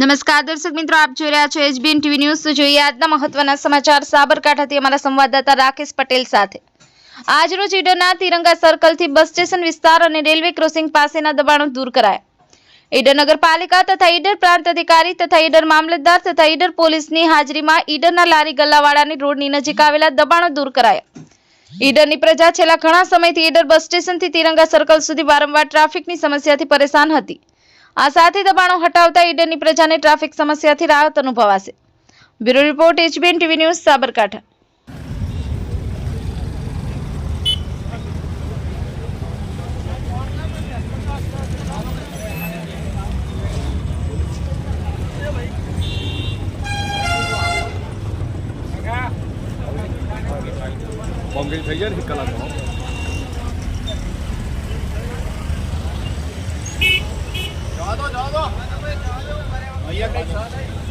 નમસ્કાર દર્શક મિત્રો, આપ જોઈ રહ્યા છો એચબીએન ટીવી ન્યૂઝ. જોઈએ આજના મહત્વના સમાચાર. સાબરકાંઠાથી અમારા સંવાદદાતા રાકેશ પટેલ સાથે. આજરોજ ઈડરના તિરંગા સર્કલથી બસ સ્ટેશન વિસ્તાર અને રેલવે ક્રોસિંગ પાસેના દબાણો દૂર કરાયા. ઈડર નગરપાલિકા તથા ઈડર પ્રાંત અધિકારી તથા ઈડર મામલતદાર તથા ઈડર પોલીસની હાજરીમાં ઈડરના લારી ગલ્લાવાળાની રોડની નજીક આવેલા દબાણો દૂર કરાયા. ઈડરની પ્રજા છેલ્લા ઘણા સમયથી ઈડર બસ સ્ટેશનથી તિરંગા સર્કલ સુધી વારંવાર ટ્રાફિકની સમસ્યાથી પરેશાન હતી. આ સાથે દબાણો હટાવતા ઈડરની પ્રજાને ટ્રાફિક સમસ્યાથી રાહત અનુભવાશે. Bureau report, HBN TV news, Sabarkantha. થઈ જાય ને કલાકમાં અહીંયા